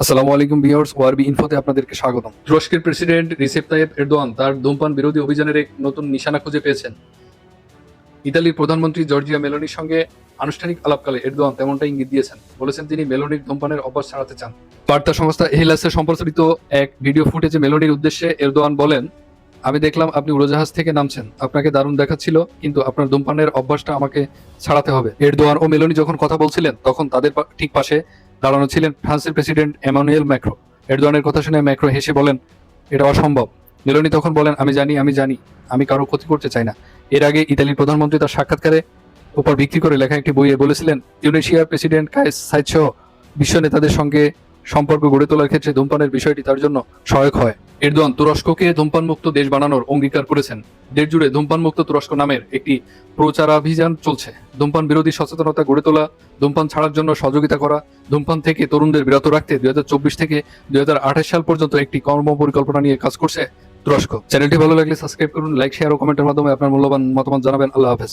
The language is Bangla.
আসসালামু আলাইকুম ভিউয়ার্স ওয়ারবি ইনফোতে আপনাদেরকে স্বাগতম। তুরস্কের প্রেসিডেন্ট রিসেপ তাইয়েব এরদোয়ান তার ধূমপান বিরোধী অভিযানের এক নতুন নিশানা খুঁজে পেয়েছেন। ইতালির প্রধানমন্ত্রী জর্জিয়া মেলোনির সঙ্গে আনুষ্ঠানিক আলাপকালে এরদোয়ান তেমনটা ইঙ্গিত দিয়েছেন। বলেছেন তিনি মেলোনির ধূমপানের অভ্যাস ছাড়াতে চান। বার্তা সংস্থা এহিলাসে সম্প্রচারিত এক ভিডিও ফুটেজে মেলোনির উদ্দেশ্যে এরদোয়ান বলেন, আমি দেখলাম আপনি উড়োজাহাজ থেকে নামছেন। আপনাকে দারুণ দেখাচ্ছিল, কিন্তু আপনার ধূমপানের অভ্যাসটা আমাকে ছাড়াতে হবে। এরদোয়ান ও মেলোনি যখন কথা বলছিলেন, তখন তাদের ঠিক পাশে দাঁড়ানো ছিলেন ফ্রান্সের প্রেসিডেন্ট এমানুয়েল ম্যাক্রো। এরদোয়ানের কথা শুনে ম্যাক্রো হেসে বলেন, এটা অসম্ভব। মেলোনি তখন বলেন, আমি জানি আমি জানি, আমি কারও ক্ষতি করতে চাই না। এর আগে ইতালির প্রধানমন্ত্রী তার সাক্ষাৎকারে উপর ভিত্তি করে লেখা একটি বইয়ে বলেছিলেন, ইউনেশিয়ার প্রেসিডেন্ট কায়েস সাইদ সহ বিশ্ব নেতাদের সঙ্গে সম্পর্ক গড়ে তোলার ক্ষেত্রে ধূমপানের বিষয়টি তার জন্য সহায়ক হয়। এরদোয়ান তুরস্ককে ধূমপান মুক্ত দেশ বানানোর অঙ্গীকার করেছেন। দেশ জুড়ে ধূমপান মুক্ত তুরস্ক নামের একটি প্রচারাভিযান চলছে। ধূমপান বিরোধী সচেতনতা গড়ে তোলা, ধূমপান ছাড়ার জন্য সহযোগিতা করা, ধূমপান থেকে তরুণদের বিরত রাখতে দুই হাজার চব্বিশ থেকে দুই হাজার আঠাশ সাল পর্যন্ত একটি কর্ম পরিকল্পনা নিয়ে কাজ করছে তুরস্ক। চ্যানেলটি ভালো লাগলে সাবস্ক্রাইব করুন, লাইক, শেয়ার ও কমেন্টের মাধ্যমে আপনার মূল্যবান মতামত জানাবেন। আল্লাহ হাফেজ।